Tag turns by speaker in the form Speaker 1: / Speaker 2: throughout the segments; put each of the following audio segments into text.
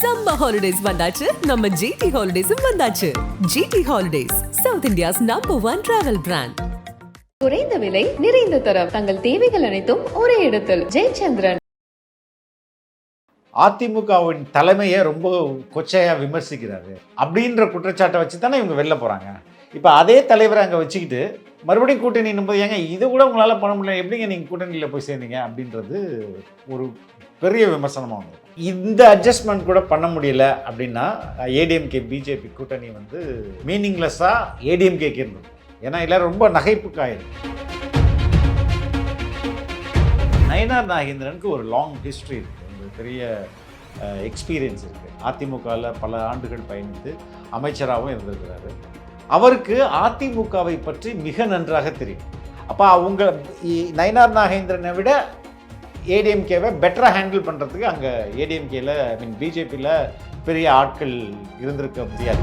Speaker 1: Summer holidays வந்தாச்சு. நம்ம GT ஹாலிடேஸும் வந்தாச்சு. GT holidays South India's number one travel brand
Speaker 2: குறைந்த விலை நிறைந்த தரம். தங்கள் தேவைகள் அனைத்தும் ஒரே இடத்தில். ஜெயச்சந்திரன்.
Speaker 3: அதிமுகவின் தலைமையை ரொம்ப கொச்சையா விமர்சிக்கிறாரு. அப்படின்ற குற்றச்சாட்டை வச்சு தானே இவங்க வெளில போறாங்க. இப்போ அதே தலைவரை அங்கே வச்சுக்கிட்டு மறுபடியும் கூட்டணி போது ஏங்க இது கூட உங்களால் பண்ண முடியல. எப்படிங்க நீங்கள் கூட்டணியில் போய் சேர்ந்தீங்க? அப்படின்றது ஒரு பெரிய விமர்சனமாக வந்து இந்த அட்ஜஸ்ட்மெண்ட் கூட பண்ண முடியல அப்படின்னா ஏடிஎம்கே பிஜேபி கூட்டணி வந்து மீனிங்லெஸ்ஸாக ஏடிஎம்கேக்கு இருந்தது. ஏன்னா இதில் ரொம்ப நகைப்புக்காயிருக்கு நயனார் நாகேந்திரனுக்கு ஒரு லாங் ஹிஸ்ட்ரி இருக்குது ஒரு பெரிய எக்ஸ்பீரியன்ஸ் இருக்குது அதிமுகவில் பல ஆண்டுகள் பயணித்து அமைச்சராகவும் இருந்திருக்கிறாரு. அவருக்கு அதிமுகவை பற்றி மிக நன்றாக தெரியும். அப்போ அவங்க நயனார் நாகேந்திரனை விட ஏடிஎம்கேவை பெட்டராக ஹேண்டில் பண்ணுறதுக்கு அங்கே ஏடிஎம்கேல ஐ மீன் பிஜேபியில் பெரிய ஆட்கள் இருந்திருக்க முடியாது.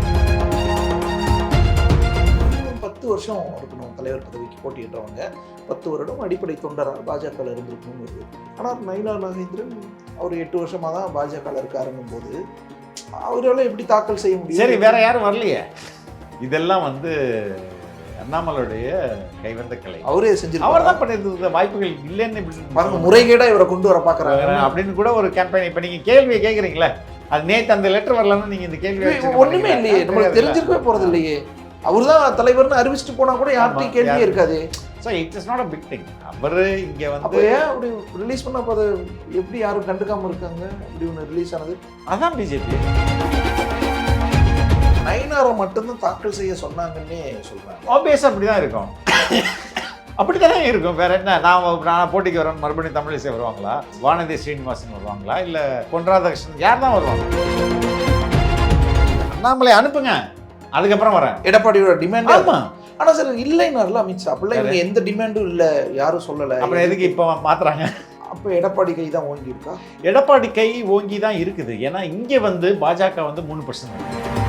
Speaker 4: பத்து வருஷம் இருக்கணும் தலைவர் பதவிக்கு போட்டியிடுறவங்க. பத்து வருடம் அடிப்படை தொண்டராக பாஜக இருந்திருக்கணும்னு. வருது ஆனால் நயினா நாகேந்திரன் அவர் எட்டு வருஷமா தான் பாஜக இருக்காருங்கும் போது அவரால் எப்படி தாக்கல் செய்ய முடியும்?
Speaker 3: சரி வேற யாரும் வரலையே? இதெல்லாம் வந்து அண்ணாமலையுடைய கைவந்த கலை.
Speaker 4: அவரே
Speaker 3: அவர்
Speaker 4: செஞ்சிருக்காரு
Speaker 3: தான் பண்ணியிருந்த வாய்ப்புகள் இல்லைன்னு
Speaker 4: பாருங்க முறைகேடா இவரை கொண்டு வர பாக்குறாங்க
Speaker 3: அப்படின்னு கூட ஒரு கேம்பெயின் இப்போ நீங்க கேள்வியை கேட்குறீங்களே அது நேத்து அந்த லெட்டர் வரலன்னா நீங்க இந்த கேள்வி
Speaker 4: ஒண்ணுமே இல்லையே நம்மளுக்கு தெரிஞ்சிருக்கவே போறது இல்லையே அவர்தான் தலைவர்னு அறிவிச்சிட்டு போனா கூட யார்கிட்டயும் கேள்வியே இருக்காது.
Speaker 3: So it is not a big thing அவர் இங்க வந்து
Speaker 4: ஏன் அப்படி ரிலீஸ் பண்ண அதை எப்படி யாரும் கண்டுக்காம இருக்காங்க? இப்படி ஒன்று ரிலீஸ் ஆனது?
Speaker 3: அதான் பிஜேபி
Speaker 4: நயனாரை மட்டும்தான் தாக்கல் செய்ய சொன்னாங்கன்னே சொல்றாங்க.
Speaker 3: ஆப்வியஸாக அப்படி தான் இருக்கும். அப்படி தானே இருக்கும். வேற என்ன? நான் நான் போட்டிக்கு வரேன் மறுபடியும் தமிழிசை வருவாங்களா? வானதி ஸ்ரீனிவாசன் வருவாங்களா? இல்லை பொன் ராதாகிருஷ்ணன் யார் தான் வருவாங்க? அண்ணாமலை அனுப்புங்க. அதுக்கப்புறம் வரேன்.
Speaker 4: எடப்பாடியோட டிமாண்ட்
Speaker 3: ஆமா.
Speaker 4: ஆனா சார் இல்லைன்னார்ல அமித்ஷா. அப்படிலாம் இவங்க எந்த டிமாண்டும் இல்ல யாரும் சொல்லல.
Speaker 3: அப்புறம் எதுக்கு? இப்போ மாத்துறாங்க?
Speaker 4: அப்ப எடப்பாடி கை தான் ஓங்கி இருக்கா
Speaker 3: எடப்பாடி கை ஓங்கி தான் இருக்குது. ஏன்னா இங்கே வந்து பாஜக வந்து மூணு பர்சன்ட்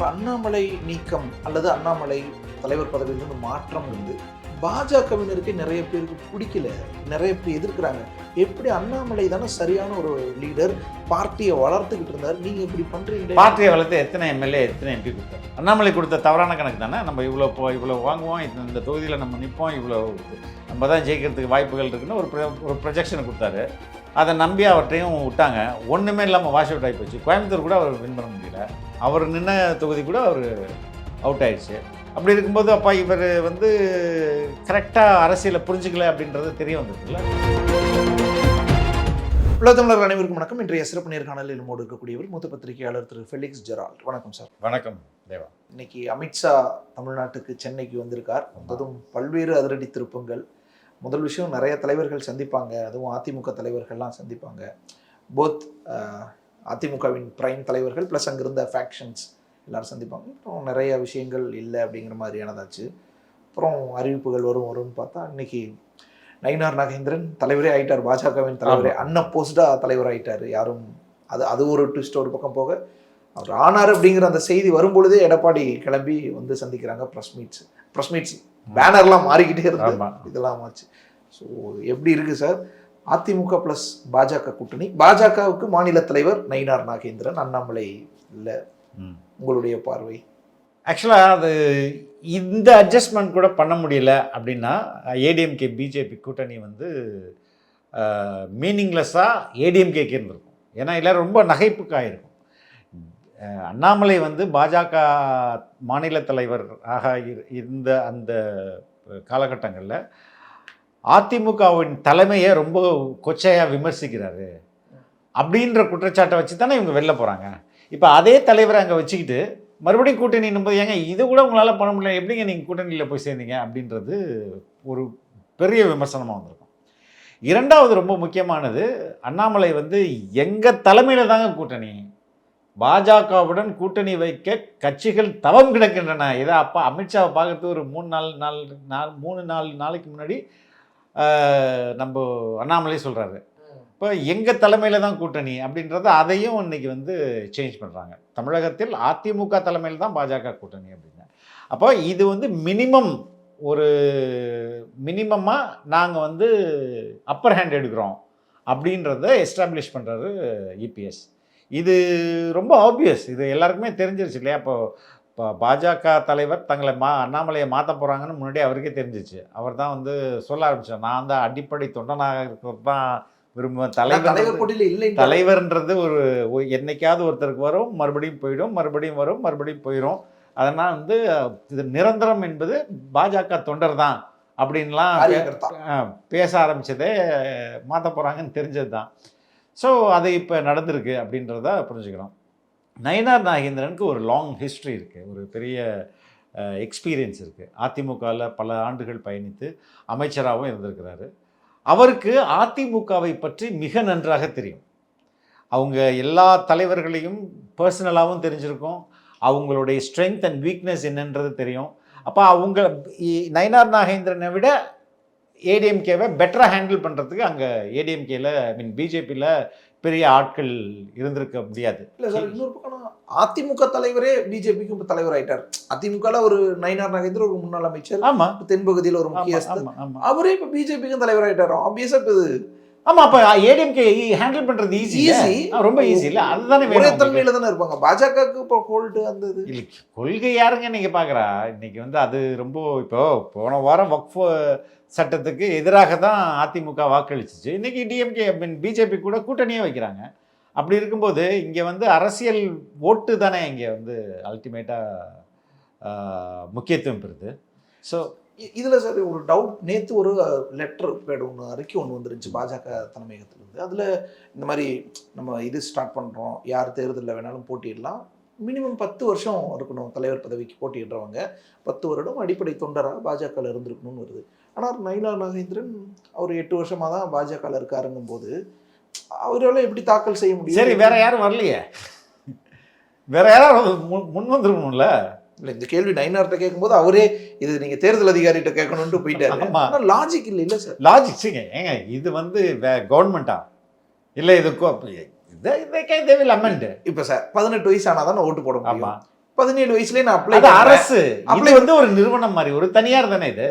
Speaker 4: இப்ப அண்ணாமலை நீக்கம் அல்லது அண்ணாமலை தலைவர் பதவியிலிருந்து மாற்றம் வந்து பாஜகவினருக்கு நிறைய பேருக்கு பிடிக்கல. நிறைய பேர் எதிர்க்கிறாங்க. எப்படி அண்ணாமலை தானே சரியான ஒரு லீடர் பார்ட்டியை வளர்த்துக்கிட்டு இருந்தார் நீங்கள் இப்படி பண்ணுறீங்க
Speaker 3: பார்ட்டியை வளர்த்து எத்தனை எம்எல்ஏ எத்தனை எம்பி கொடுத்தார்? அண்ணாமலை கொடுத்த தவறான கணக்கு தானே? நம்ம இவ்வளோ போ இவ்வளோ வாங்குவோம் இந்த- இந்த தொகுதியில் நம்ம நிற்போம் இவ்வளோ நம்ம தான் ஜெயிக்கிறதுக்கு வாய்ப்புகள் இருக்குன்னு ஒரு ஒரு ப்ரொஜெக்ஷன் கொடுத்தாரு. அதை நம்பி அவர்கிட்டையும் விட்டாங்க. ஒன்றுமே இல்லாமல் வாஷ் அவுட் ஆகி போச்சு. கோயம்புத்தூர் கூட அவர் வின் பண்ண முடியல. அவர் நின்ன தொகுதி கூட அவர் அவுட் ஆயிடுச்சு. அப்படி இருக்கும்போது அப்பா இவர் வந்து கரெக்டாக அரசியலை புரிஞ்சுக்கல அப்படின்றது தெரிய வந்ததுல்ல.
Speaker 4: உலகத்தமிழர் அனைவருக்கும் வணக்கம். இன்றைய சிறப்பு நேர்காணலில் நம்மோடு இருக்கக்கூடியவர் மூத்த பத்திரிகையாளர் திரு ஃபெலிக்ஸ் ஜெரால்ட். வணக்கம் சார்.
Speaker 3: வணக்கம் தேவா.
Speaker 4: இன்னைக்கு அமித்ஷா தமிழ்நாட்டுக்கு சென்னைக்கு வந்திருக்கார். அதுவும் பல்வேறு அதிரடி திருப்பங்கள். முதல் விஷயம் நிறைய தலைவர்கள் சந்திப்பாங்க. அதுவும் அதிமுக தலைவர்கள்லாம் சந்திப்பாங்க. போத் அதிமுகவின் பிரைம் தலைவர்கள் ப்ளஸ் அங்கிருந்த ஃபேக்ஷன்ஸ் எல்லாரும் சந்திப்பாங்க. அப்புறம் நிறைய விஷயங்கள் இல்லை அப்படிங்கிற மாதிரியானதாச்சு. அப்புறம் அறிவிப்புகள் வரும் வரும்னு பார்த்தா இன்னைக்கு நயினார் நாகேந்திரன் தலைவரே ஆயிட்டார் பாஜகவின் தலைவரே. அன்அப்போஸ்டா தலைவர் ஆயிட்டார் யாரும் அது அது ஒரு ட்விஸ்ட் ஒரு பக்கம் போக. அவர் ஆனார் அப்படிங்கிற அந்த செய்தி வரும்பொழுதே எடப்பாடி கிளம்பி வந்து சந்திக்கிறாங்க ப்ரெஸ் மீட்ஸ் ப்ரெஸ் மீட்ஸ் பேனர்லாம் மாறிக்கிட்டே இருந்து
Speaker 3: ஆமா.
Speaker 4: இதெல்லாம் ஆச்சு. ஸோ எப்படி இருக்கு சார் அதிமுக ப்ளஸ் பாஜக கூட்டணி. பாஜகவுக்கு மாநில தலைவர் நயினார் நாகேந்திரன் அண்ணாமலை இல்லை உங்களுடைய பார்வை?
Speaker 3: ஆக்சுவலாக அது இந்த அட்ஜஸ்ட்மெண்ட் கூட பண்ண முடியல அப்படின்னா ஏடிஎம்கே பிஜேபி கூட்டணி வந்து மீனிங்லெஸ்ஸாக ஏடிஎம்கேக்கு இருந்திருக்கும். ஏன்னா எல்லாரும் ரொம்ப நகைப்புக்காயிருக்கும் அண்ணாமலை வந்து பாஜக மாநில தலைவர் ஆக இரு- இருந்த அந்த காலகட்டங்களில் அதிமுகவின் தலைமையை ரொம்ப கொச்சையாக விமர்சிக்கிறாரு. அப்படின்ற குற்றச்சாட்டை வச்சு தானே இவங்க வெளில போகிறாங்க இப்போ அதே தலைவரை அங்கே வச்சுக்கிட்டு மறுபடியும் கூட்டணி போது ஏங்க இது கூட உங்களால் பண்ண முடியல எப்படிங்க நீங்கள் கூட்டணியில் போய் சேர்ந்தீங்க? அப்படின்றது ஒரு பெரிய விமர்சனமாக வந்திருக்கும். இரண்டாவது ரொம்ப முக்கியமானது அண்ணாமலை வந்து எங்கள் தலைமையில் தாங்க கூட்டணி? பாஜகவுடன் கூட்டணி வைக்க கட்சிகள் தவம் கிடக்கின்றன. இதை அப்பா அமித்ஷாவை பார்க்கறது ஒரு மூணு நாலு நாள் நாள் மூணு நாலு நாளைக்கு முன்னாடி நம்ம அண்ணாமலை சொல்கிறாரு இப்போ எங்கள் தலைமையில் தான் கூட்டணி அப்படின்றத அதையும் இன்றைக்கி வந்து சேஞ்ச் பண்ணுறாங்க தமிழகத்தில் அதிமுக தலைமையில் தான் பாஜக கூட்டணி அப்படின்னு. அப்போ இது வந்து மினிமம் ஒரு மினிமமாக நாங்கள் வந்து அப்பர் ஹேண்ட் எடுக்கிறோம் அப்படின்றத எஸ்டாப்ளிஷ் பண்ணுறாரு இபிஎஸ் இது ரொம்ப ஆப்வியஸ் இது எல்லாருக்குமே தெரிஞ்சிருச்சு இல்லையா? இப்போ இப்போ பாஜக தலைவர் தங்களை மா அண்ணாமலையை மாற்ற போகிறாங்கன்னு முன்னாடி அவருக்கே தெரிஞ்சிச்சு. அவர் தான் வந்து சொல்ல ஆரம்பிச்சார். நான் தான் அடிப்படை தொண்டனாக இருக்கிறது தான் விரும்புவேன்.
Speaker 4: தலைவர் இல்லை
Speaker 3: தலைவர்ன்றது ஒரு என்னைக்காவது ஒருத்தருக்கு வரும் மறுபடியும் போயிடும் மறுபடியும் வரும் மறுபடியும் போயிடும் அதனால் வந்து இது நிரந்தரம் என்பது பாஜக தொண்டர் தான் அப்படின்லாம் பேச ஆரம்பிச்சதே மாற்ற போகிறாங்கன்னு தெரிஞ்சது தான். ஸோ அது இப்போ நடந்திருக்கு அப்படின்றத புரிஞ்சுக்கணும் நயனார் நாகேந்திரனுக்கு ஒரு லாங் ஹிஸ்ட்ரி இருக்குது ஒரு பெரிய எக்ஸ்பீரியன்ஸ் இருக்குது அதிமுகவில் பல ஆண்டுகள் பயணித்து அமைச்சராகவும் இருந்திருக்கிறாரு. அவருக்கு அதிமுகவை பற்றி மிக நன்றாக தெரியும். அவங்க எல்லா தலைவர்களையும் பர்சனலாகவும் தெரிஞ்சிருக்கும். அவங்களுடைய ஸ்ட்ரென்த் அண்ட் வீக்னஸ் என்னன்றது தெரியும். அப்போ அவங்க இ- நயினார் நாகேந்திரனை விட ஏடிஎம்கேவை பெட்டராக ஹேண்டில் பண்ணுறதுக்கு அங்கே ஏடிஎம்கேல ஐ மீன் பிஜேபியில் பெரிய ஆட்கள் இருந்திருக்க முடியாது.
Speaker 4: இல்ல சார் இன்னொரு பக்கம் அதிமுக தலைவரே பிஜேபிக்கு இப்ப தலைவர் ஆயிட்டார். அதிமுகல ஒரு நயினார் நாகேந்திர ஒரு முன்னாள் அமைச்சர்
Speaker 3: ஆமாம்
Speaker 4: தென்பகுதியில் ஒரு
Speaker 3: ஆமாம்
Speaker 4: அவரே இப்ப பிஜேபிக்கும் தலைவர் ஆயிட்டார். ஆப்வியஸா இப்ப
Speaker 3: ஆமாம் அப்போ ஏடிஎம்கே ஹேண்டில் பண்ணுறது ஈஸி
Speaker 4: ஈஸி
Speaker 3: ரொம்ப ஈஸி இல்லை. அதுதானே
Speaker 4: ஒரே. தன்மையில தானே இருப்பாங்க. பாஜகவுக்கு இப்போ ஹோல்டு அந்த இது.
Speaker 3: இல்லை கொள்கை யாருங்க நீங்கள் பார்க்குறா இன்னைக்கு வந்து அது ரொம்ப இப்போ போன வாரம் வக்ஃப் சட்டத்துக்கு எதிராக தான் அதிமுக வாக்களிச்சிச்சு. இன்னைக்கு டிஎம்கே மீன் பிஜேபி கூட கூட்டணியே வைக்கிறாங்க. அப்படி இருக்கும்போது இங்கே வந்து அரசியல் ஓட்டு தானே இங்கே வந்து அல்டிமேட்டாக முக்கியத்துவம் பெறுது. ஸோ
Speaker 4: இதில் சார் ஒரு டவுட் நேற்று ஒரு லெட்டர் பேடு ஒன்று அறிக்கை ஒன்று வந்துருந்துச்சு பாஜக தலைமையகத்திலிருந்து. அதில் இந்த மாதிரி நம்ம இது ஸ்டார்ட் பண்ணுறோம் யார் தேர்தலில் வேணாலும் போட்டியிடலாம். மினிமம் பத்து வருஷம் இருக்கணும். தலைவர் பதவிக்கு போட்டியிடுறவங்க. பத்து வருடம் அடிப்படை தொண்டராக பாஜகவில் இருந்திருக்கணும்னு வருது. ஆனால் நயினா நாகேந்திரன் அவர் எட்டு வருஷமாக தான் பாஜகவில் இருக்காருங்கும் போது அவரால் எப்படி தாக்கல் செய்ய முடியும்?
Speaker 3: சரி வேற யாரும் வரலையே. வேற யாரும் முன் வந்துருக்கணும்ல?
Speaker 4: இல்ல இந்த கேள்வி நயினார்ட்ட கேட்கும்போது அவரே இது நீங்க தேர்தல் அதிகாரிகிட்ட கேட்கணும்னு போயிட்டாரு. லாஜிக் இல்லை இல்ல சார்
Speaker 3: லாஜிக்ஸுங்க ஏங்க இது வந்து கவர்மெண்ட்டா இல்லை இது கோ- இதை இதை கே தேவையில் அமெண்ட்
Speaker 4: இப்ப சார் பதினெட்டு வயசு ஆனா தான் ஓட்டு போட முடியும். பதினேழு வயசுலயே நான் அப்ளை
Speaker 3: அரசு. இது வந்து ஒரு நிறுவனம் மாதிரி ஒரு தனியார் தானே இது?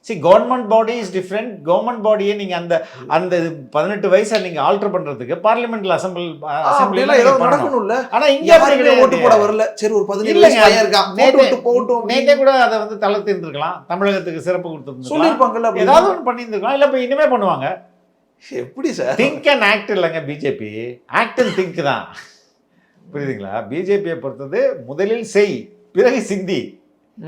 Speaker 3: See government body is different government பாடியை நீங்க அந்த அந்த பதினெட்டு வயசை நீங்க ஆல்டர் பண்றதுக்கு பார்லிமெண்ட்ல அசம்பிள்
Speaker 4: அப்படிலாம் ஏதோ
Speaker 3: அசம்பிளி
Speaker 4: நடக்கணும்ல.
Speaker 3: ஆனா இங்க அப்படி
Speaker 4: ஓட்டு போட. வரல? சரி ஒரு பதினேழு
Speaker 3: இல்லைங்க,
Speaker 4: வயசு பையன் இருக்கான்
Speaker 3: நேத்தே-
Speaker 4: போட்டு விட்டு போகட்டும்
Speaker 3: நேத்தே
Speaker 4: அப்படின்னு
Speaker 3: கூட அதை வந்து தளர்த்தி இருந்திருக்கலாம் தமிழகத்துக்கு சிறப்பு கொடுத்துருந்துருக்கலாம்.
Speaker 4: சொல்லியிருப்பாங்கல்ல.
Speaker 3: ஏதாவது ஒன்று பண்ணியிருந்திருக்கலாம். இல்ல இப்ப இனிமே பண்ணுவாங்க.
Speaker 4: எப்படி சார்?
Speaker 3: திங்க் அண்ட் ஆக்ட் இல்லைங்க பிஜேபி ஆக்ட் அண்ட் திங்க் தான். புரியுதுங்களா? பிஜேபியை பொறுத்தது முதலில் செய் பிறகு சிந்தி.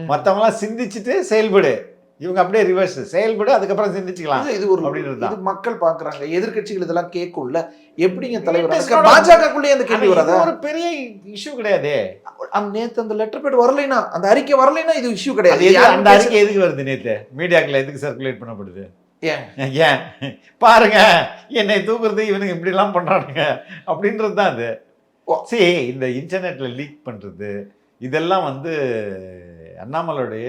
Speaker 3: மற்றவங்களாம் சிந்திச்சுட்டு செயல்படு. இவங்க அப்படியே ரிவர்ஸ் செயல்படு அதுக்கப்புறம் சிந்திச்சுக்கலாம்
Speaker 4: இது- ஒரு
Speaker 3: அப்படின்றது.
Speaker 4: இது மக்கள் பாக்குறாங்க எதிர்க்கட்சிகள் இதெல்லாம் கேட்கும்ல. எப்படிங்க தலைவர்? பாஜகக்குள்ளேயே அந்த கேள்வி வராதா?
Speaker 3: ஒரு பெரிய இஷ்யூ கிடையாது.
Speaker 4: நேத்து அந்த லெட்டர் பேட் வரலைனா அந்த அறிக்கை வரலைனா இது இஷ்யூ கிடையாது.
Speaker 3: அந்த அறிக்கை எதுக்கு வருது நேத்து? மீடியாக்கள் எதுக்கு சர்க்குலேட் பண்ணப்படுது?
Speaker 4: ஏன்?
Speaker 3: பாருங்க என்னை தூக்குறது இவனுங்க இப்படிலாம் பண்றானுங்க. அப்படின்றது தான் அது. சரி இந்த இன்டர்நெட்ல லீக் பண்றது இதெல்லாம் வந்து அண்ணாமலையுடைய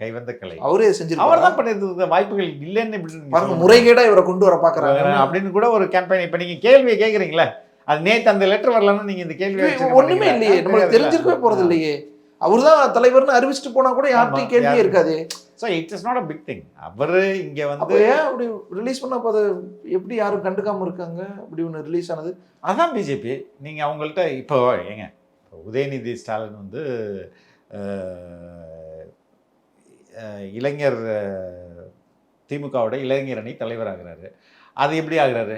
Speaker 3: கைவந்த கலை.
Speaker 4: அவரே
Speaker 3: அவர்
Speaker 4: செஞ்சிருப்பாரு
Speaker 3: தான் பண்ணிருக்க வாய்ப்புகள் இல்லைன்னு
Speaker 4: பாருங்க
Speaker 3: சொல்ல
Speaker 4: முறைகேடா இவரை கொண்டு வர பாக்குறாங்க
Speaker 3: அப்படின்னு கூட ஒரு கேம்பெயின் இப்ப நீங்க கேள்வியை கேக்குறீங்களே அது நேத்து அந்த லெட்டர் வரலன்னா நீங்க இந்த கேள்வி
Speaker 4: ஒண்ணுமே இல்லையே நம்மளுக்கு தெரிஞ்சிருக்கவே போறது இல்லையே. அவர்தான் தலைவர்னு அறிவிச்சிட்டு போனா கூட யார்கிட்டயும் கேள்வியே இருக்காது.
Speaker 3: So it is not a big thing அவரு இங்க வந்து
Speaker 4: ஏன் அப்படி ரிலீஸ் பண்ண அப்ப அதை எப்படி யாரும் கண்டுக்காம இருக்காங்க? அப்படி ஒண்ணு ரிலீஸ் ஆனது?
Speaker 3: அதான் பிஜேபி நீங்க அவங்கள்ட்ட இப்போ ஏங்க உதயநிதி ஸ்டாலின் வந்து இளைஞர் திமுகவோட இளைஞர் அணி தலைவராகிறாரு அது எப்படி ஆகுறாரு?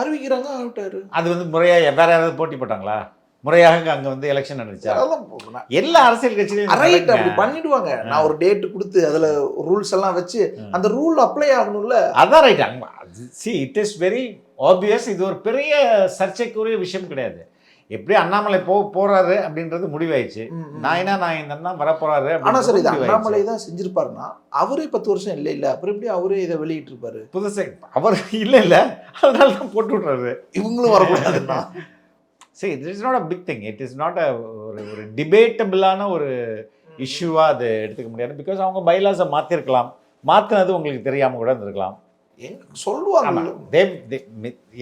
Speaker 4: அறிவிக்கிறாங்க ஆகிட்டாரு.
Speaker 3: அது வந்து முறையா வேற யாராவது போட்டி போட்டாங்களா? முறையாக அங்க வந்து எலெக்ஷன் நடந்துச்சா?
Speaker 4: அதெல்லாம்
Speaker 3: எல்லா அரசியல் கட்சியிலும்
Speaker 4: ரைட். அப்படி பண்ணிடுவாங்க. நான் ஒரு டேட் கொடுத்து அதுல ரூல்ஸ் எல்லாம் வச்சு. அந்த ரூல் அப்ளை ஆகணும்ல?
Speaker 3: அதான் right see it is very obvious இது ஒரு பெரிய சர்ச்சைக்குரிய விஷயம் கிடையாது. எப்படி அண்ணாமலை போ போறாரு அப்படின்றது முடிவாயிடுச்சு. நாயினா நாயந்தன் தான் வரப்போறாரு
Speaker 4: ஆனா சார் இது அண்ணாமலை. தான் செஞ்சிருப்பாருன்னா அவரே பத்து வருஷம் இல்ல இல்ல. அப்புறம் எப்படி அவரே இதை வெளியிட்டு இருப்பாரு
Speaker 3: புதுசா அவர் இல்ல இல்ல. அதனால தான் போட்டு விட்றாரு.
Speaker 4: இவங்களும் வரக்கூடாதுன்னா?
Speaker 3: சரி it is not a big thing it is not a ஒரு ஒரு டிபேட்டபிளான ஒரு இஷ்யூவாக அதை எடுத்துக்க முடியாது. பிகாஸ் அவங்க பைலாஸை மாற்றிருக்கலாம் மாற்றினது உங்களுக்கு தெரியாமல் கூட இருந்திருக்கலாம்.
Speaker 4: சொல்லுவாங்க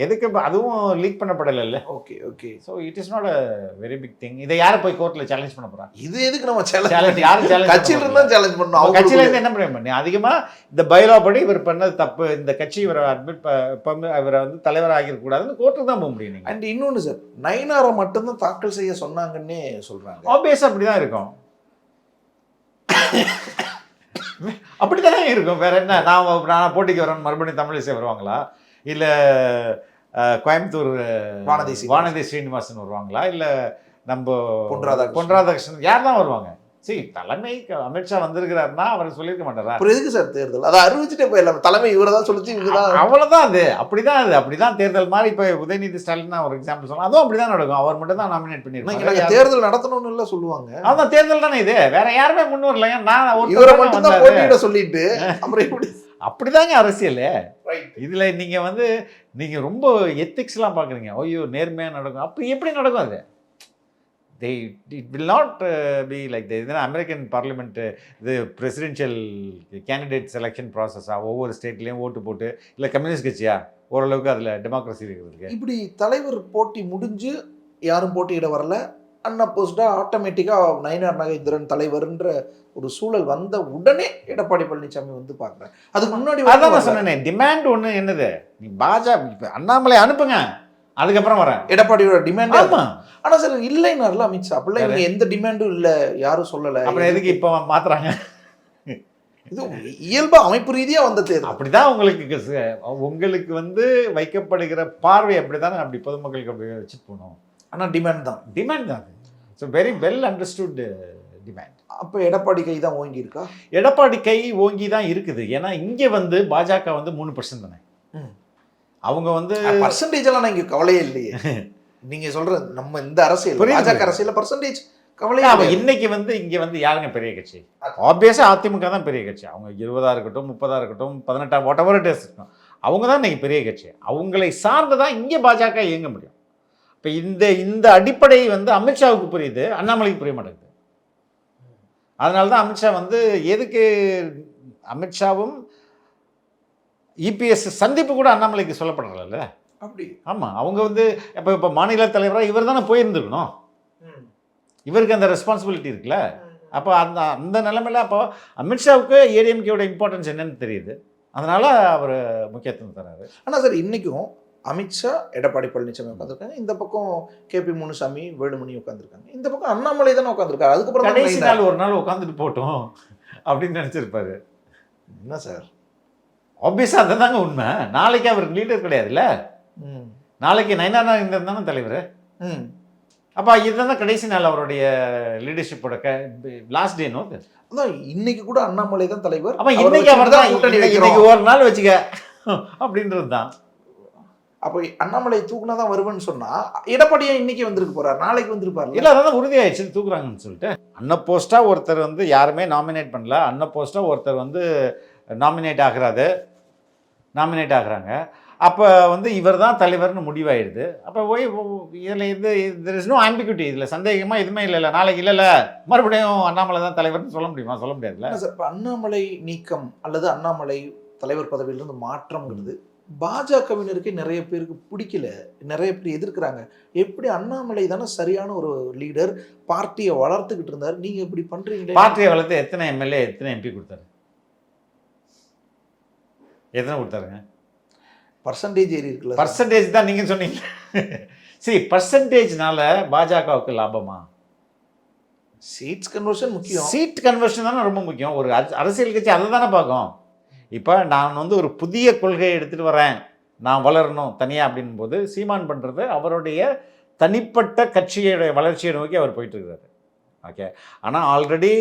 Speaker 3: எதுக்கு அதுவும் leak பண்ணப்படலைல்ல.
Speaker 4: Okay okay.
Speaker 3: So it is not a very big thing இதை யாரை போய் கோர்ட்டில் சேலஞ்ச் பண்ண போறாங்க
Speaker 4: இது எதுக்கு நம்ம சேலஞ்ச்
Speaker 3: யாரும் challenge
Speaker 4: கட்சியில
Speaker 3: பண்ண
Speaker 4: இருந்தா சேலஞ்ச் பண்ணணும்.
Speaker 3: அவங்க கட்சியில
Speaker 4: அவங்களுக்குள்ள.
Speaker 3: இருந்து என்ன பண்ண பண்ணி அதிகமா இந்த பைலா படி இவர் பண்ணது தப்பு. இந்த கட்சி இவரை அட்மிட் இவரை வந்து தலைவர் ஆகிடக்கூடாதுன்னு கோர்ட்டுக்கு தான் போக முடியும் நீங்க.
Speaker 4: அண்ட் இன்னொன்னு சார் நைனாரை மட்டும்தான் தாக்கல் செய்ய சொன்னாங்கன்னே சொல்றாங்க.
Speaker 3: ஆப்வியஸ் அப்படிதான் இருக்கும். அப்படித்தானே இருக்கும்? வேற என்ன? நான் நான் போட்டிக்கு வரேன் மறுபடியும் தமிழிசை வருவாங்களா? இல்ல கோயம்புத்தூர்
Speaker 4: வானதி.
Speaker 3: வானதி ஸ்ரீனிவாசன் வருவாங்களா? இல்ல நம்ம.
Speaker 4: பொன் ராதாகிருஷ்ணன்.
Speaker 3: யார் தான் வருவாங்க? சரி தலைமை அமித்ஷா வந்திருக்கிறாருன்னா அவர் சொல்லியிருக்க மாட்டாரா?
Speaker 4: அப்புறம் எதுக்கு சார் தேர்தல்? அதை அறிவிச்சுட்டே போயிடலாம். தலைமை இவரை தான் சொல்லிச்சு இவங்க தான்
Speaker 3: அவ்வளவுதான் அது. அப்படிதான் அது. அப்படிதான் தேர்தல் மாதிரி இப்ப உதயநிதி ஸ்டாலின் தான் ஒரு எக்ஸாம்பிள் சொல்லலாம் அதுவும் அப்படிதான் நடக்கும். அவர் மட்டும் தான் நாமினேட் பண்ணிருக்காங்க
Speaker 4: தேர்தல் நடத்தணும்னு இல்ல சொல்லுவாங்க.
Speaker 3: அதான் தேர்தல் தானே இது. வேற யாருமே முன் வரலைங்க நான்
Speaker 4: இவரை மட்டும் தான். போட்டியிட சொல்லிட்டு அப்புறம் எப்படி?
Speaker 3: அப்படிதாங்க அரசியல். இதுல நீங்க வந்து நீங்க ரொம்ப எத்திக்ஸ்லாம் பாக்குறீங்க. ஐயோ நேர்மையா நடக்கும். அப்படி எப்படி நடக்கும் அது? They it will not be like இதுனா அமெரிக்கன் பார்லிமெண்ட் இது பிரசிடென்ஷியல் கேண்டிடேட் செலெக்ஷன் ப்ராசஸா ஒவ்வொரு ஸ்டேட்லேயும் ஓட்டு போட்டு இல்லை கம்யூனிஸ்ட் கட்சியா? ஓரளவுக்கு அதில் டெமோக்ரஸி இருக்கிறதுக்கு
Speaker 4: இப்படி தலைவர் போட்டி முடிஞ்சு யாரும் போட்டியிட வரல. அன்அப்போஸ்டா ஆட்டோமேட்டிக்கா நயினார் நகேந்திரன் தலைவர்ன்ற ஒரு சூழல் வந்த உடனே எடப்பாடி பழனிசாமி வந்து பார்க்குறேன் அதுக்கு முன்னாடி
Speaker 3: அதான் நான். சொன்னேனே டிமாண்ட் ஒன்று என்னது? நீ பாஜா இப்ப அண்ணாமலை அனுப்புங்க. அதுக்கப்புறம் வரேன்.
Speaker 4: எடப்பாடியோட டிமாண்ட்
Speaker 3: ஆமா.
Speaker 4: ஆனா சார் இல்லைன்னார்ல அமித்ஷா. அப்படிலாம் இவங்க எந்த டிமாண்டும் இல்ல யாரும் சொல்லல.
Speaker 3: அப்புறம் எதுக்கு இப்போ மாத்துறாங்க?
Speaker 4: இது இயல்பா அமைப்பு ரீதியா வந்த தேர்தல்.
Speaker 3: அப்படிதான் உங்களுக்கு உங்களுக்கு வந்து வைக்கப்படுகிற பார்வை அப்படிதானே அப்படி பொதுமக்களுக்கு அப்படி வச்சுட்டு போகணும்
Speaker 4: ஆனா டிமாண்ட் தான்.
Speaker 3: டிமாண்ட் தான் so very well understood demand
Speaker 4: அப்ப எடப்பாடி கை தான் ஓங்கி இருக்கா
Speaker 3: எடப்பாடி கை ஓங்கி தான் இருக்குது. ஏன்னா இங்கே வந்து பாஜக வந்து மூணு பர்சன்ட் தானே. அவங்க வந்து
Speaker 4: பர்சன்டேஜ் எல்லாம் இங்க கவலையே இல்லையே. நீங்க சொல்ற நம்ம இந்த அரசியல். பாஜக அரசியல பர்சன்டேஜ் கவலையே
Speaker 3: அவ
Speaker 4: இல்லையே.
Speaker 3: இன்னைக்கு வந்து இங்க வந்து யாருங்க பெரிய கட்சி? ஆப்வியஸா அதிமுக தான் பெரிய கட்சி. அவங்க இருபதா இருக்கட்டும் முப்பதா இருக்கட்டும் பதினெட்டா வாட் எவர் இட் இருக்கட்டும் அவங்க தான் இன்னைக்கு பெரிய கட்சி. அவங்களை சார்ந்து தான் இங்கே பாஜக இயங்க முடியும். இப்போ இந்த இந்த அடிப்படை வந்து அமித்ஷாவுக்கு புரியுது அண்ணாமலைக்கு புரிய மாட்டேங்குது. அதனால தான் அமித்ஷா வந்து எதுக்கு அமித்ஷாவும் இபிஎஸ் சந்திப்பு கூட அண்ணாமலைக்கு சொல்லப்படல
Speaker 4: அப்படி.
Speaker 3: ஆமாம் அவங்க வந்து இப்போ இப்போ மாநில தலைவராக இவர் தானே போயிருந்துருக்கணும். இவருக்கு அந்த ரெஸ்பான்சிபிலிட்டி இருக்குல்ல. அப்போ அந்த அந்த நிலைமையில அப்போ அமித்ஷாவுக்கு ஏடிஎம்கேயோட இம்பார்ட்டன்ஸ் என்னன்னு தெரியுது. அதனால அவர் முக்கியத்துவம் தராரு.
Speaker 4: ஆனா சார் இன்னைக்கும் அமித்ஷா எடப்பாடி பழனிசாமி உட்காந்துருக்காங்க இந்த பக்கம் கேபி முனுசாமி வேலுமணி உட்காந்துருக்காங்க இந்த பக்கம் அண்ணாமலை தானே உட்காந்துருக்காரு அதுக்கப்புறம்
Speaker 3: கடைசி. நாள் ஒரு நாள் உட்காந்துட்டு போட்டோம் அப்படின்னு நினச்சிருப்பாரு.
Speaker 4: என்ன சார்?
Speaker 3: ஆப்வியஸாக அதுதாங்க உண்மை. நாளைக்கு அவர் லீடர் கிடையாதுல்ல? நாளைக்கு நயனா இருந்தது தானே தலைவர். அப்போ இதுதான் கடைசி நாள் அவருடைய லீடர்ஷிப்போட க லாஸ்ட் டே நோது
Speaker 4: அதான் இன்னைக்கு கூட அண்ணாமலை தான் தலைவர்.
Speaker 3: அப்போ இன்னைக்கு அவர் தான்
Speaker 4: கூட்டணி
Speaker 3: இன்னைக்கு ஒரு நாள் வச்சுக்க. அப்படின்றது தான்.
Speaker 4: அப்போ அண்ணாமலை தூக்குனா தான் வருவேன்னு சொன்னா எடப்பாடியா இன்னைக்கு வந்திருக்கு போறாரு. நாளைக்கு வந்திருப்பாரு
Speaker 3: இல்ல அதான் உறுதியாயிடுச்சு தூக்குறாங்கன்னு சொல்லிட்டு. அன்ன போஸ்டா ஒருத்தர் வந்து யாருமே நாமினேட் பண்ணல. அன்ன போஸ்டா ஒருத்தர் வந்து நாமினேட் ஆகுறாரு. நாமினேட் ஆகுறாங்க. அப்போ வந்து இவர் தான் தலைவர்னு முடிவாயிடுது. அப்போ போய் இதில் இது தெர் இஸ் நோ ஆம்பிகுட்டி இதில் சந்தேகமாக எதுவுமே இல்லைல்ல. நாளைக்கு இல்லைல்ல. மறுபடியும் அண்ணாமலை தான் தலைவர்னு சொல்ல முடியுமா? சொல்ல முடியாதுல்ல?
Speaker 4: சார் இப்போ அண்ணாமலை நீக்கம் அல்லது அண்ணாமலை தலைவர் பதவியிலிருந்து மாற்றம்ங்கிறது பாஜகவினருக்கு நிறைய பேருக்கு பிடிக்கல. நிறைய பேர் எதிர்க்கிறாங்க. எப்படி அண்ணாமலை தானே சரியான ஒரு லீடர் பார்ட்டியை வளர்த்துக்கிட்டு இருந்தார். நீங்க இப்படி பண்றீங்களே?
Speaker 3: பார்ட்டியை வளர்த்து எத்தனை எம்எல்ஏ எத்தனை எம்பி கொடுத்தாரு? எத்தனை கொடுத்தாருங்க?
Speaker 4: பர்சன்டேஜ் ஏறி இருக்குல்ல
Speaker 3: பர்சன்டேஜ் தான் நீங்கள் சொன்னீங்க. சரி பர்சன்டேஜ்னால பாஜகவுக்கு லாபமா?
Speaker 4: சீட்ஸ் கன்வர்ஷன் முக்கியம்.
Speaker 3: சீட் கன்வர்ஷன் தானே ரொம்ப முக்கியம். ஒரு அரச- அரசியல் கட்சி அதை தானே பார்க்கும். இப்போ நான் வந்து ஒரு புதிய கொள்கையை எடுத்துகிட்டு வரேன். நான் வளரணும் தனியாக அப்படின் போது சீமான் பண்ணுறது அவருடைய தனிப்பட்ட கட்சியோட வளர்ச்சியை நோக்கி அவர் போயிட்டு இருக்காரு ஓகே ஆனால் ஆல்ரெடி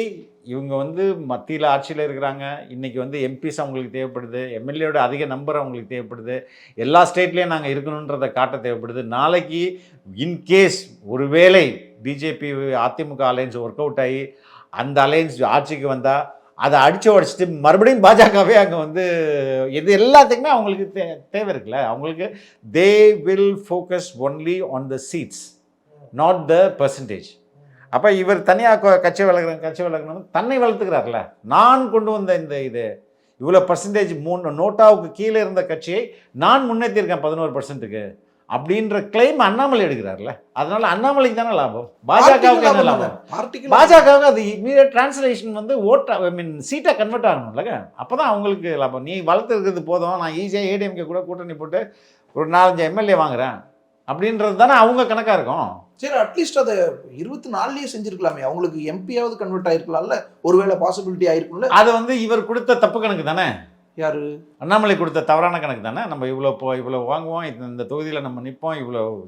Speaker 3: இவங்க வந்து மத்தியில் ஆட்சியில் இருக்கிறாங்க. இன்றைக்கி வந்து எம்பிஸ் அவங்களுக்கு தேவைப்படுது. எம்எல்ஏயோட அதிக நம்பர் அவங்களுக்கு தேவைப்படுது. எல்லா ஸ்டேட்லேயும் நாங்கள் இருக்கணுன்றதை காட்ட தேவைப்படுது. நாளைக்கு இன்கேஸ் ஒருவேளை BJP AIADMK alliance work out ஆகி அந்த அலையன்ஸ் ஆட்சிக்கு வந்தால் அதை அடித்து உடச்சிட்டு மறுபடியும் பாஜகவே அங்கே வந்து இது எல்லாத்துக்குமே அவங்களுக்கு தே தேவை இருக்குல்ல? அவங்களுக்கு they will focus only on the seats not the percentage அப்போ இவர் தனியாக கட்சி வளர்க்குறேன் கட்சி வளர்க்குறேன் தன்னை வளர்த்துக்கிறார்ல. நான் கொண்டு வந்த இந்த இது. இவ்வளோ பர்சன்டேஜ் மூணு நோட்டாவுக்கு கீழே இருந்த கட்சியை நான் முன்னேற்றிருக்கேன் பதினோரு பர்சன்ட்டுக்கு அப்படின்ற கிளைம் அண்ணாமலை எடுக்கிறார்ல. அதனால அண்ணாமலைக்கு தானே லாபம். பாஜகவுக்கு என்ன லாபம்? பாஜகவுக்கு அது இமீடியட் டிரான்ஸ்லேஷன் வந்து ஓட்ட ஐ மீன் சீட்டாக கன்வெர்ட் ஆகணும்லங்க அப்போ தான் அவங்களுக்கு லாபம். நீ வளர்த்துருக்கிறது போதும். நான் ஈஸியாக ஏடிஎம்கே கூட கூட்டணி போட்டு ஒரு நாலஞ்சு எம்எல்ஏ வாங்குறேன். அப்படின்றது தானே அவங்க கணக்காக இருக்கும்?
Speaker 4: சரி அட்லீஸ்ட் அதை இருபத்தி நாலுலயே செஞ்சிருக்கலாமே. அவங்களுக்கு எம்பியாவது கன்வெர்ட் ஆயிருக்கலாம்ல? ஒருவேளை பாசிபிலிட்டி ஆயிருக்கும்ல?
Speaker 3: அது வந்து இவர் கொடுத்த தப்பு கணக்கு தானே?
Speaker 4: யாரு?
Speaker 3: அண்ணாமலை கொடுத்த தவறான கணக்கு தானே? நம்ம இவ்வளோ போ இவ்வளோ வாங்குவோம் இந்த தொகுதியில் நம்ம நிற்போம் இவ்வளோ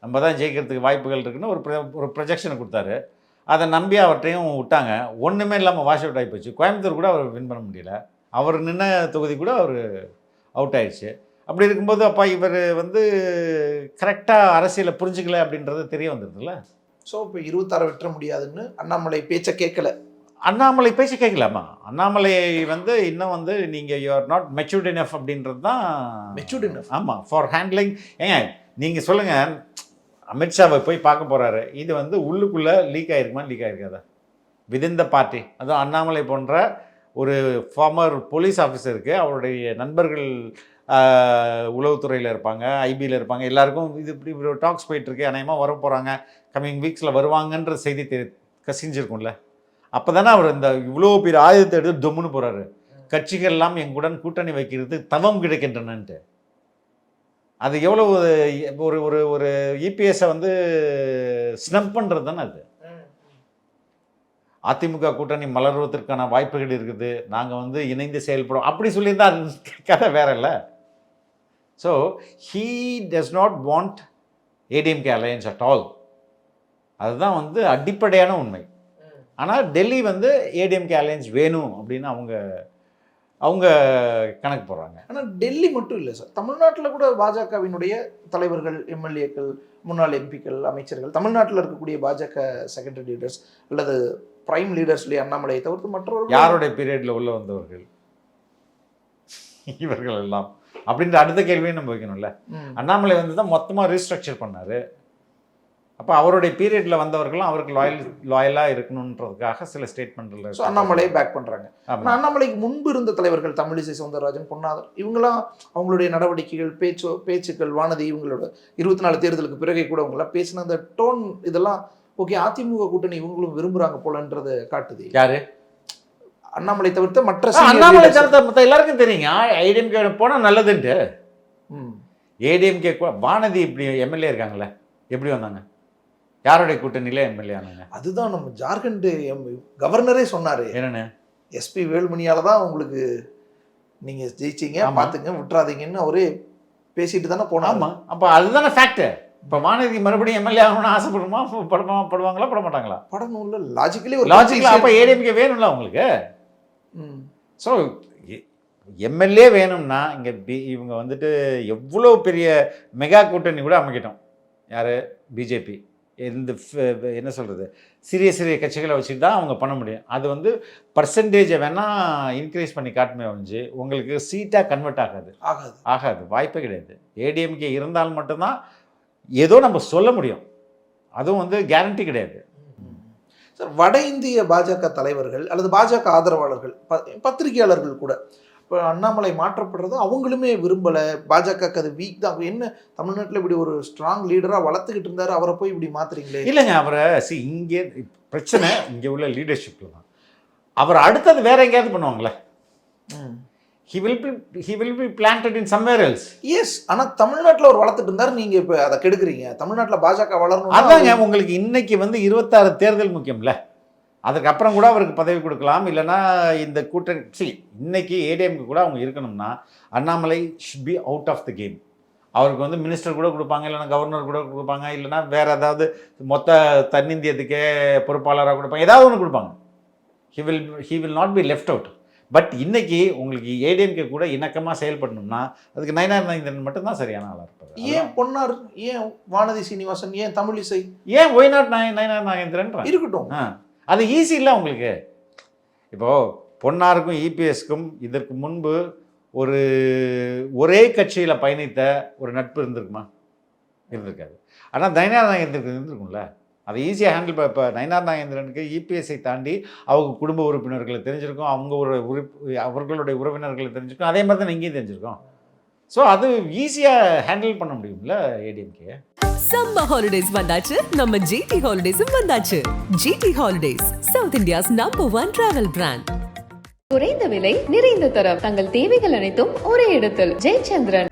Speaker 3: நம்ம தான் ஜெயிக்கிறதுக்கு வாய்ப்புகள் இருக்குன்னு ஒரு ப்ர- ஒரு ப்ரொஜெக்ஷனை கொடுத்தாரு. அதை நம்பி அவர்கிட்டையும் விட்டாங்க. ஒன்றுமே இல்லாமல் வாஷ் அவுட் ஆகி போச்சு கோயம்புத்தூர் கூட அவர் வின் பண்ண முடியல. அவர் நின்ன தொகுதி கூட அவர் அவுட் ஆயிடுச்சு. அப்படி இருக்கும்போது அப்பா இவர் வந்து கரெக்டாக அரசியலை புரிஞ்சுக்கல அப்படின்றது தெரிய வந்துடுதுல்ல
Speaker 4: ஸோ இப்போ இருபத்தாறு வெட்ட முடியாதுன்னு அண்ணாமலை பேச்சை கேட்கல.
Speaker 3: அண்ணாமலை பேச்சு கேட்கலாமா? அண்ணாமலை வந்து இன்னும் வந்து நீங்கள் you are not matured enough அப்படின்றது தான்
Speaker 4: மெச்சூர்ட் என்ன
Speaker 3: ஆமாம் ஃபார் ஹேண்ட்லிங் ஏங்க நீங்கள் சொல்லுங்கள் அமித்ஷாவை போய் பார்க்க போகிறாரு இது வந்து உள்ளுக்குள்ளே லீக் ஆகிருக்குமா லீக் ஆகிருக்காதா விதின் த பார்ட்டி அதுவும் அண்ணாமலை போன்ற ஒரு ஃபார்மர் போலீஸ் ஆஃபீஸருக்கு அவருடைய நண்பர்கள் உளவுத்துறையில் இருப்பாங்க ஐபியில் இருப்பாங்க. எல்லாருக்கும் இது இப்படி ஒரு டாக்ஸ் போயிட்டுருக்கு. அநேகமாக வர போகிறாங்க கம்மிங் வீக்ஸில் வருவாங்கன்ற செய்தி தெரி கசிஞ்சிருக்கும்ல. அப்போ தானே அவர் இந்த இவ்வளோ பெரிய ஆயுதத்தை எடுத்து தொம்முன்னு போகிறாரு கட்சிகள் எல்லாம் எங்களுடன் கூட்டணி வைக்கிறது தவம் கிடைக்கின்றனன்ட்டு. அது எவ்வளோ ஒரு ஒரு ஒரு இபிஎஸ்ஸை வந்து ஸ்னப் பண்ணுறது தானே அது. அதிமுக கூட்டணி மலர்வதற்கான வாய்ப்புகள் இருக்குது. நாங்கள் வந்து இணைந்து செயல்படும் அப்படி சொல்லியிருந்தா அது கதை வேற இல்லை so he does not want ADMK alliance at all அதுதான் வந்து அடிப்படையான உண்மை. ஆனால் டெல்லி வந்து ஏடிஎம்கே அலையன்ஸ் வேணும் அப்படின்னு அவங்க அவங்க கணக்கு போடுறாங்க.
Speaker 4: ஆனால் டெல்லி மட்டும் இல்லை சார். தமிழ்நாட்டில் கூட பாஜகவினுடைய தலைவர்கள் எம்எல்ஏக்கள் முன்னாள் எம்பிக்கள் அமைச்சர்கள் தமிழ்நாட்டில் இருக்கக்கூடிய பாஜக செகண்டரி லீடர்ஸ் அல்லது பிரைம் லீடர்ஸ்லேயே அண்ணாமலையை தவிர்த்து மற்றவர்கள்
Speaker 3: யாருடைய பீரியடில் உள்ள வந்தவர்கள்? இவர்கள் எல்லாம். அப்படின்ற அடுத்த கேள்வியும் நம்ம வைக்கணும்ல. அண்ணாமலை வந்து தான் மொத்தமாக ரீஸ்ட்ரக்சர் பண்ணாரு. அப்போ அவருடைய பீரியடில் வந்தவர்களும் அவருக்கு லாயல் லாயலாக இருக்கணுன்றதுக்காக சில
Speaker 4: ஸோ
Speaker 3: ஸ்டேட்மெண்ட்டில்
Speaker 4: அண்ணாமலையை பேக் பண்ணுறாங்க அண்ணாமலைக்கு முன்பு இருந்த தலைவர்கள் தமிழிசை சவுந்தரராஜன் பொன்னாதர் இவங்களாம் அவங்களுடைய நடவடிக்கைகள் பேச்சு பேச்சுக்கள் வானதி இவங்களோட இருபத்தி நாலு தேர்தலுக்கு பிறகே கூட அவங்களாம் பேசின அந்த டோன் இதெல்லாம் ஓகே அதிமுக கூட்டணி இவங்களும் விரும்புறாங்க போலன்றதை காட்டுது.
Speaker 3: யாரு?
Speaker 4: அண்ணாமலை தவிர்த்த மற்ற
Speaker 3: அண்ணாமலை மற்ற எல்லாருக்கும் தெரியுங்க ஐடிஎம்கே போனால் நல்லதுன்ட்டு.
Speaker 4: ம்.
Speaker 3: ஏடிஎம்கே வானதி இப்படி எம்எல்ஏ இருக்காங்களே எப்படி வந்தாங்க? யாருடைய கூட்டணியில எம்எல்ஏ ஆனாங்க?
Speaker 4: அதுதான் நம்ம ஜார்க்கண்ட் எம் கவர்னரே சொன்னாரு.
Speaker 3: என்னன்னு?
Speaker 4: எஸ்பி வேலுமணியால தான் உங்களுக்கு நீங்க ஜெயிச்சீங்க
Speaker 3: ஆமா.
Speaker 4: பாத்துங்க விட்டுறாதீங்கன்னு அவரே பேசிட்டு தானே போனாங்க
Speaker 3: ஆமாம் அப்போ அதுதானே ஃபேக்ட் இப்போ வானதி மறுபடியும் எம்எல்ஏ ஆகணும்னு ஆசைப்படுமா? படமா படுவாங்களா பட மாட்டாங்களா
Speaker 4: படணும்ல லாஜிக்கலி ஒரு
Speaker 3: லாஜிக்கலாக அப்போ ஏடிஎம்கே வேணும்ல அவங்களுக்கு
Speaker 4: ம்.
Speaker 3: ஸோ எம்எல்ஏ வேணும்னா இங்கே பி இவங்க வந்துட்டு எவ்வளோ பெரிய மெகா கூட்டணி கூட அமைக்கட்டும். யார்? பிஜேபி. இந்த என்ன சொல்கிறது சிறிய சிறிய கட்சிகளை வச்சுட்டு தான் அவங்க பண்ண முடியும். அது வந்து பர்சன்டேஜை வேணால் இன்க்ரீஸ் பண்ணி காட்டுமே ஒழிஞ்சு உங்களுக்கு சீட்டாக கன்வெர்ட் ஆகாது.
Speaker 4: ஆகாது.
Speaker 3: ஆகாது. வாய்ப்பே கிடையாது. ஏடிஎம்கே இருந்தால் மட்டும்தான் ஏதோ நம்ம சொல்ல முடியும். அதுவும் வந்து கேரண்டி கிடையாது.
Speaker 4: சார் வட இந்திய பாஜக தலைவர்கள் அல்லது பாஜக ஆதரவாளர்கள் ப- பத்திரிகையாளர்கள் கூட இப்போ அண்ணாமலை மாற்றப்படுறது அவங்களுமே விரும்பலை. பாஜகக்கு அது வீக் தான். என்ன தமிழ்நாட்டில் இப்படி ஒரு ஸ்ட்ராங் லீடராக வளர்த்துக்கிட்டு இருந்தாரு அவரை போய் இப்படி மாத்துறீங்களே?
Speaker 3: இல்லைங்க அவரை சி இங்கே பிரச்சனை இங்கே உள்ள லீடர்ஷிப்பில் தான். அவர் அடுத்தது வேற எங்கேயாவது பண்ணுவாங்களே? He will be he will be planted in somewhere else
Speaker 4: S ஆனால் தமிழ்நாட்டில் அவர் வளர்த்துட்டு இருந்தாரு நீங்கள் இப்போ அதை கெடுக்குறீங்க. தமிழ்நாட்டில் பாஜக வளரணும்
Speaker 3: அதாங்க உங்களுக்கு இன்னைக்கு வந்து இருபத்தாறு தேர்தல் முக்கியம்ல. அதுக்கப்புறம் கூட அவருக்கு பதவி கொடுக்கலாம் இல்லைன்னா இந்த கூட்டணி சி இன்னைக்கு ஏடிஎம்க்கு கூட அவங்க இருக்கணும்னா Annamalai should be out of the game அவருக்கு வந்து மினிஸ்டர் கூட கொடுப்பாங்க இல்லைன்னா கவர்னர் கூட கொடுப்பாங்க இல்லைன்னா வேற ஏதாவது மொத்த தென்னிந்தியத்துக்கே பொறுப்பாளராக கொடுப்பாங்க ஏதாவது ஒன்று கொடுப்பாங்க. He will he will not be left out but இன்னைக்கு உங்களுக்கு ஏடிஎம்கே கூட இணக்கமாக செயல்படணும்னா அதுக்கு நயனார் நயந்திரன் மட்டும்தான் சரியான ஆளாக இருப்பார்.
Speaker 4: ஏன் பொன்னார் ஏன் வானதி சீனிவாசன் ஏன் தமிழிசை
Speaker 3: ஏன் ஒய் நாட் நயனார் நாகேந்திரன்
Speaker 4: இருக்கட்டும்.
Speaker 3: ஆ. அது ஈஸி இல்லை உங்களுக்கு? இப்போது பொன்னாருக்கும் இபிஎஸ்க்கும் இதற்கு முன்பு ஒரு ஒரே கட்சியில் பயணித்த ஒரு நட்பு இருந்திருக்குமா? இருந்திருக்காது. ஆனால் தயநாத நாயகத்திற்கு இருந்திருக்கும்ல? அதை ஈஸியாக ஹேண்டில் இப்போ நயனார் நாகேந்திரனுக்கு இபிஎஸ்ஐ தாண்டி அவங்க குடும்ப உறுப்பினர்களை தெரிஞ்சிருக்கும் அவங்க ஒரு உறுப்பு அவர்களுடைய உறவினர்களை தெரிஞ்சிருக்கும் அதே மாதிரி தான் இங்கேயும் தெரிஞ்சிருக்கும். ஸோ அது ஈஸியாக ஹேண்டில் பண்ண முடியும்ல ஏடிஎம்கே
Speaker 1: சம்மர் ஹாலிடேஸ் வந்தாச்சு நம்ம ஜிடி ஹாலிடேஸும் வந்தாச்சு. GT holidays South India's number one travel brand
Speaker 2: குறைந்த விலை நிறைந்த தரம் தங்கள் தேவைகள் அனைத்தும் ஒரே இடத்தில். ஜெயச்சந்திரன்.